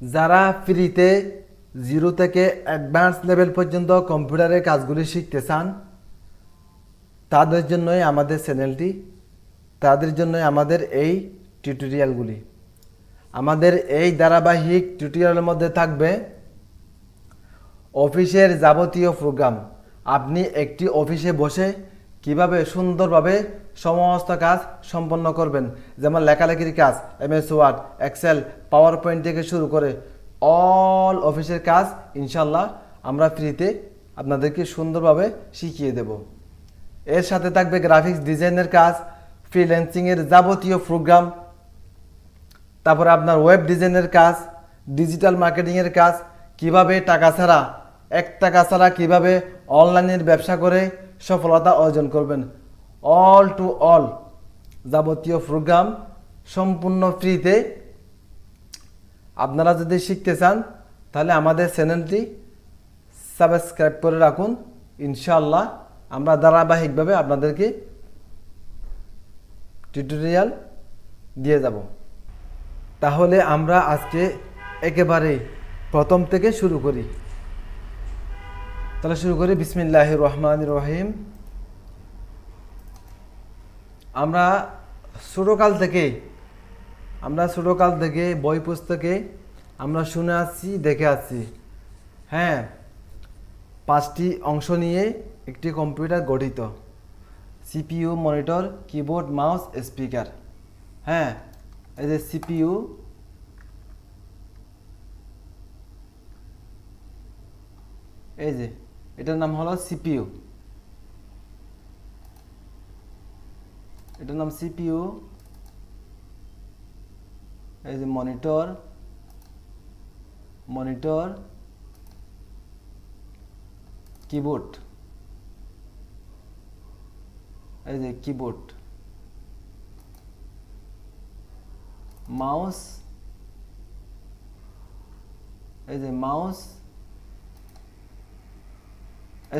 যারা ফ্রিতে জিরো থেকে অ্যাডভান্স লেভেল পর্যন্ত কম্পিউটারের কাজগুলি শিখতে চান, তাদের জন্যই আমাদের চ্যানেলটি, তাদের জন্যই আমাদের এই টিউটোরিয়ালগুলি আমাদের এই ধারাবাহিক টিউটোরিয়ালের মধ্যে থাকবে অফিসের যাবতীয় প্রোগ্রাম আপনি একটি অফিসে বসে কীভাবে সুন্দরভাবে সমস্ত কাজ সম্পন্ন করবেন? যেমন লেখালেখির কাজ MS Word Excel PowerPoint থেকে শুরু করে অল অফিসের কাজ ইনশাল্লাহ আমরা ফ্রিতে আপনাদেরকে সুন্দরভাবে শিখিয়ে দেব। এর সাথে থাকবে গ্রাফিক্স ডিজাইনের কাজ ফ্রিল্যান্সিংয়ের যাবতীয় প্রোগ্রাম তারপরে আপনার ওয়েব ডিজাইনের কাজ ডিজিটাল মার্কেটিংয়ের কাজ, কীভাবে টাকা ছাড়া, এক টাকা ছাড়া কীভাবে অনলাইনের ব্যবসা করে সফলতা অর্জন করবেন। অল টু অল যাবতীয় প্রোগ্রাম সম্পূর্ণ ফ্রিতে আপনারা যদি শিখতে চান, তাহলে আমাদের চ্যানেলটি সাবস্ক্রাইব করে রাখুন। ইনশাআল্লাহ আমরা ধারাবাহিকভাবে আপনাদেরকে টিউটোরিয়াল দিয়ে যাব। তাহলে আমরা আজকে একেবারে প্রথম থেকে শুরু করি। তাহলে শুরু করি। বিসমিল্লাহ রহমান রহিম। আমরা ছোটোকাল থেকে, আমরা ছোটোকাল থেকে বই পুস্তকে আমরা শুনে আসছি, দেখে আসছি। হ্যাঁ পাঁচটি অংশ নিয়ে একটি কম্পিউটার গঠিত। CPU, monitor, keyboard, mouse, speaker. হ্যাঁ এই যে সিপিইউ, এই যে এটার নাম হলো সিপিইউ। এটার নাম সিপিইউ। এই যে মনিটর মনিটর, কিবোর্ড। এই যে কিবোর্ড। মাউস। এই যে মাউস।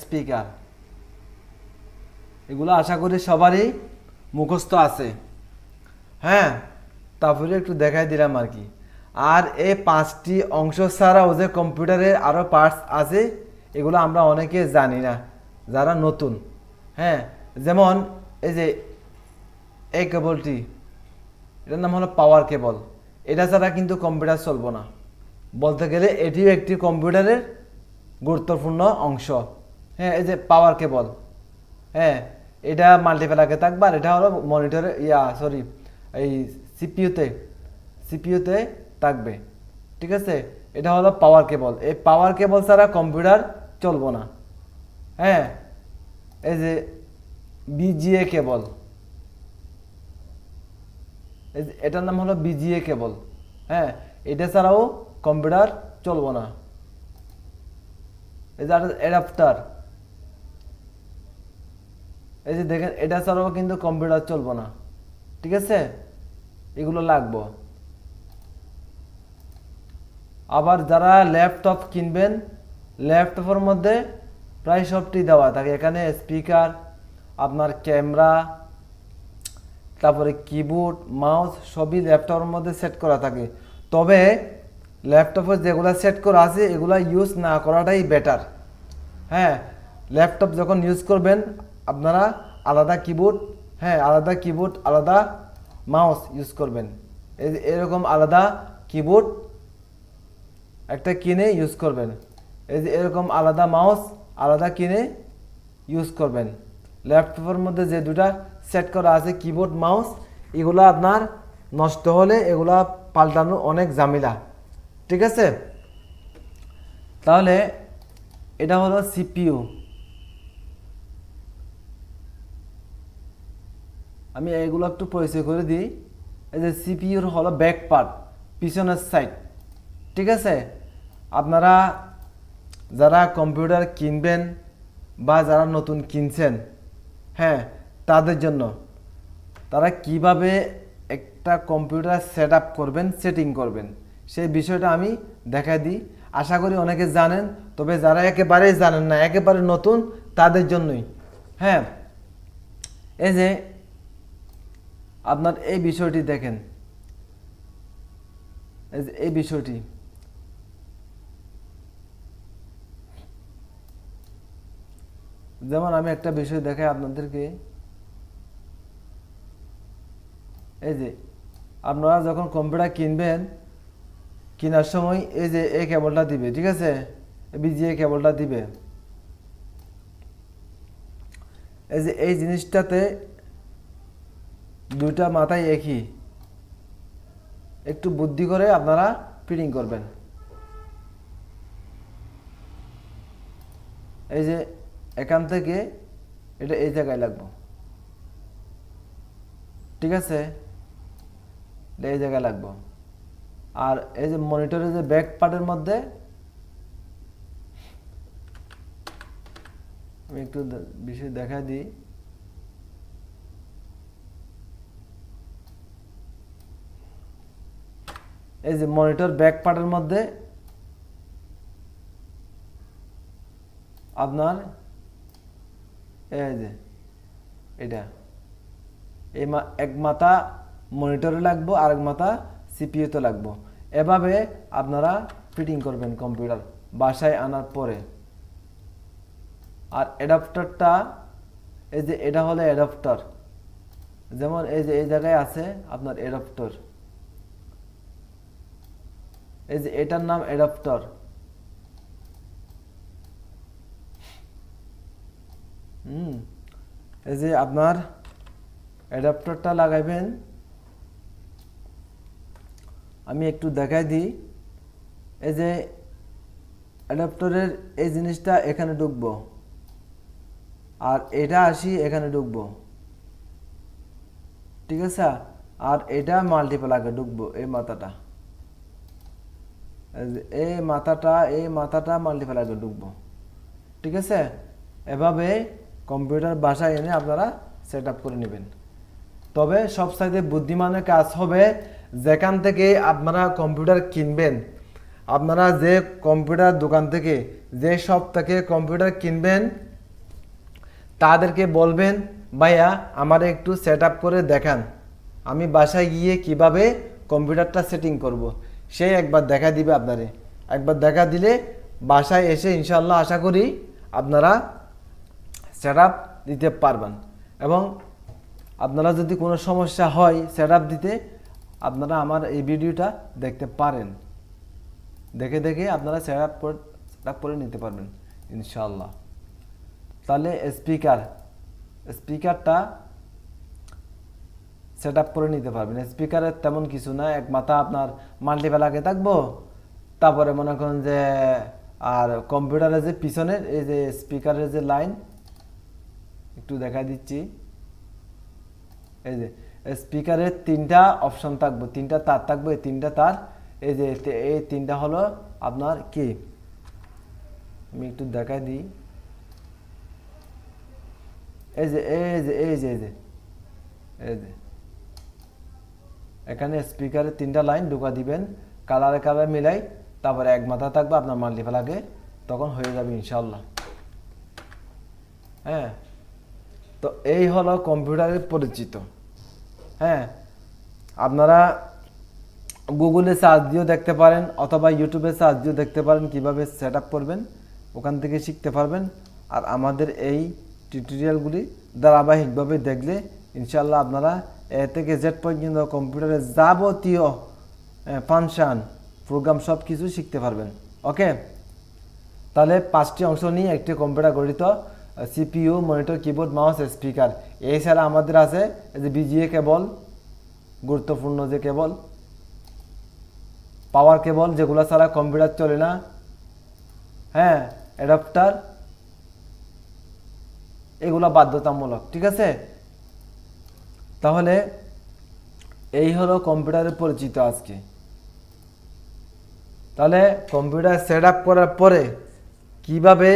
স্পিকার এগুলো আশা করি সবারই মুখস্থ আছে। হ্যাঁ তারপরে একটু দেখাই দিলাম আর কি। আর এই পাঁচটি অংশ ছাড়াও যে কম্পিউটারের আরও পার্টস আছে, এগুলো আমরা অনেকে জানি না, যারা নতুন। হ্যাঁ যেমন এই যে এই কেবলটি, এটার নাম হলো পাওয়ার কেবল এটা ছাড়া কিন্তু কম্পিউটার চলবো না। বলতে গেলে এটিও একটি কম্পিউটারের গুরুত্বপূর্ণ অংশ। হ্যাঁ এই যে পাওয়ার কেবল হ্যাঁ এটা মাল্টিপ্যালাকে থাকবে আর এটা হলো মনিটরে ইয়া সরি এই সিপিইউতে সিপিইউতে থাকবে, ঠিক আছে? এটা হলো পাওয়ার কেবল এই পাওয়ার কেবল ছাড়া কম্পিউটার চলবো না হ্যাঁ? এই যে বিজিএ কেবল এটার নাম হলো বিজিএ কেবল হ্যাঁ? এটা ছাড়াও কম্পিউটার চলবো না, এই যে অ্যাডাপ্টার এই যে দেখেন, এটা ছাড়াও কিন্তু কম্পিউটার চলবো না। ঠিক আছে? এগুলো লাগবো। আবার যারা ল্যাপটপ কিনবেন ল্যাপটপের মধ্যে প্রায় সবটি দেওয়া থাকে। এখানে স্পিকার আপনার ক্যামেরা তারপরে কিবোর্ড মাউস সবই ল্যাপটপের মধ্যে সেট করা থাকে। তবে ল্যাপটপে যেগুলো সেট করা আছে, এগুলো ইউজ না করাটাই বেটার হ্যাঁ ল্যাপটপ যখন ইউজ করবেন আপনারা আলাদা কিবোর্ড হ্যাঁ আলাদা কিবোর্ড আলাদা মাউস ইউজ করবেন। এরকম আলাদা কিবোর্ড একটা কিনে ইউজ করবেন। এই যে এরকম আলাদা মাউস আলাদা কিনে ইউজ করবেন। ল্যাপটপের মধ্যে যে দুটা সেট করা আছে কিবোর্ড মাউস এগুলো আপনার নষ্ট হলে এগুলা পাল্টানো অনেক ঝামেলা। ঠিক আছে? তাহলে এটা হলো সিপিইউ আমি এগুলো একটু পরিচয় করে দিই। এই যে সিপিইউর হলো ব্যাক পার্ট পিছনের সাইড ঠিক আছে? আপনারা যারা কম্পিউটার কিনবেন বা যারা নতুন কিনছেন হ্যাঁ তাদের জন্য। তারা কীভাবে একটা কম্পিউটার সেট আপ করবেন সেটিং করবেন, সেই বিষয়টা আমি দেখাই দিই। আশা করি অনেকে জানেন, তবে যারা একেবারেই জানেন না, একেবারে নতুন, তাদের জন্যই হ্যাঁ? এই যে আপনার এই বিষয়টি দেখেন। এই বিষয়টি। যেমন আমি একটা বিষয় দেখাই আপনাদেরকে। এই যে, আপনারা যখন কম্পিউটার কিনবেন, কেনার সময় এই যে, এই কেবলটা দিবে, ঠিক আছে? বিজিএ কেবলটা দিবে। এই যে, এই জিনিসটাতে দুইটা মাথায় একই। একটু বুদ্ধি করে আপনারা ফিটিং করবেন। এই যে এখান থেকে এটা এই জায়গায় লাগবো। ঠিক আছে? এই জায়গায় লাগবো। আর এই যে মনিটরের যে ব্যাক পার্টের মধ্যে আমি একটু বিষয় দেখা দিই। এই যে মনিটর ব্যাক পার্টের মধ্যে আপনার এই যে এটা, এই এক মাথা মনিটরে লাগবো আর এক মাথা সিপিইউতে লাগবো। এভাবে আপনারা ফিটিং করবেন কম্পিউটার বাসায় আনার পরে। আর অ্যাডাপ্টারটা এই যে এটা হলো অ্যাডাপ্টার যেমন এই যে এই জায়গায় আছে আপনার অ্যাডাপ্টার এই যে এটার নাম অ্যাডাপ্টার। হুম, এই যে আপনার অ্যাডাপ্টারটা লাগাইবেন। আমি একটু দেখাই দিই। এই যে অ্যাডাপ্টারের এই জিনিসটা এখানে ঢুকবো। আর এটা আসি এখানে ঢুকবো। ঠিক আছে? আর এটা মাল্টিপ্লাগে ঢুকবো এই মাথাটা। এই মাথাটা এই মাথাটা মাল্টিপ্লাগে ঢুকবো। ঠিক আছে? এভাবে কম্পিউটার বাসায় এনে আপনারা সেট আপ করে নেবেন। তবে সব সাইডে বুদ্ধিমানের কাজ হবে যেখান থেকে আপনারা কম্পিউটার কিনবেন। আপনারা যে কম্পিউটার দোকান থেকে, যে শপ থেকে কম্পিউটার কিনবেন, তাদেরকে বলবেন, ভাইয়া, আমার একটু সেট আপ করে দেখান। আমি বাসায় গিয়ে কীভাবে কম্পিউটারটা সেটিং করব। সে একবার দেখা দিবে আপনারে। একবার দেখা দিলে বাসায় এসে ইনশাল্লাহ আশা করি আপনারা সেট দিতে পারবেন। এবং আপনারা যদি কোনো সমস্যা হয় সেট দিতে, আপনারা আমার এই ভিডিওটা দেখতে পারেন। দেখে দেখে আপনারা সেট আপ করে নিতে পারবেন ইনশাল্লাহ তাহলে স্পিকার স্পিকারটা সেট করে নিতে পারবেন। স্পিকারের তেমন কিছু না, এক মাথা আপনার মাল্টিপ্যালাকে থাকব, তারপরে মনে করেন যে, আর কম্পিউটারের যে পিছনের, এই যে স্পিকারের যে লাইন একটু দেখা দিচ্ছি। এই যে স্পিকারের তিনটা অপশন থাকবে, তিনটা তার থাকবে, এই তিনটা তার, এই যে, এই তিনটা হলো আপনার কি? আমি একটু দেখাই দিই। এই যে এই যে এই যে এই যে এই যে এখানে স্পিকারের তিনটা লাইন ঢোকা দিবেন কালারে কালার মিলাই তারপরে এক মাথা থাকবে আপনার মাল্টিপ্লাগে তখন হয়ে যাবে ইনশাল্লাহ হ্যাঁ? তো এই হলো কম্পিউটারের পরিচিত। হ্যাঁ? আপনারা গুগলে সার্চ দিয়েও দেখতে পারেন অথবা ইউটিউবে সার্চ দিয়েও দেখতে পারেন কীভাবে সেট আপ করবেন, ওখান থেকে শিখতে পারবেন। আর আমাদের এই টিউটোরিয়ালগুলি ধারাবাহিকভাবে দেখলে ইনশাল্লাহ আপনারা, এ থেকে জেড পর্যন্ত কম্পিউটারের যাবতীয় ফাংশন প্রোগ্রাম সব কিছু শিখতে পারবেন। ওকে? তাহলে পাঁচটি অংশ নিয়ে একটি কম্পিউটার গঠিত CPU, monitor, keyboard, mouse, speaker. এছাড়া আমাদের আছে যে বিজিএ কেবল, গুরুত্বপূর্ণ যে কেবল, পাওয়ার কেবল, যেগুলো ছাড়া কম্পিউটার চলে না। হ্যাঁ অ্যাডাপ্টার, এগুলো বাধ্যতামূলক, ঠিক আছে? তাহলে এই হলো কম্পিউটারের পরিচিত আজকে। তাহলে কম্পিউটার সেট আপ করার পরে কীভাবে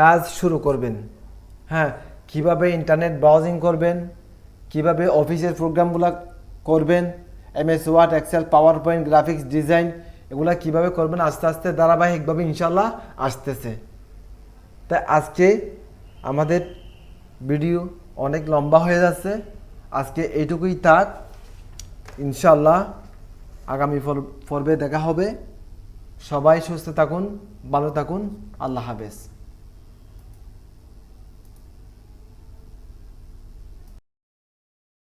কাজ শুরু করবেন? হ্যাঁ কীভাবে ইন্টারনেট ব্রাউজিং করবেন? কীভাবে অফিসের প্রোগ্রামগুলো করবেন? MS Word Excel PowerPoint graphics design এগুলো কীভাবে করবেন? আস্তে আস্তে ধারাবাহিকভাবে ইনশাল্লাহ আসতেছে। তাই আজকে আমাদের ভিডিও অনেক লম্বা হয়ে যাচ্ছে। আজকে এইটুকুই থাক ইনশাল্লাহ আগামী পর্বে দেখা হবে। সবাই সুস্থ থাকুন, ভালো থাকুন। আল্লাহ হাফেজ।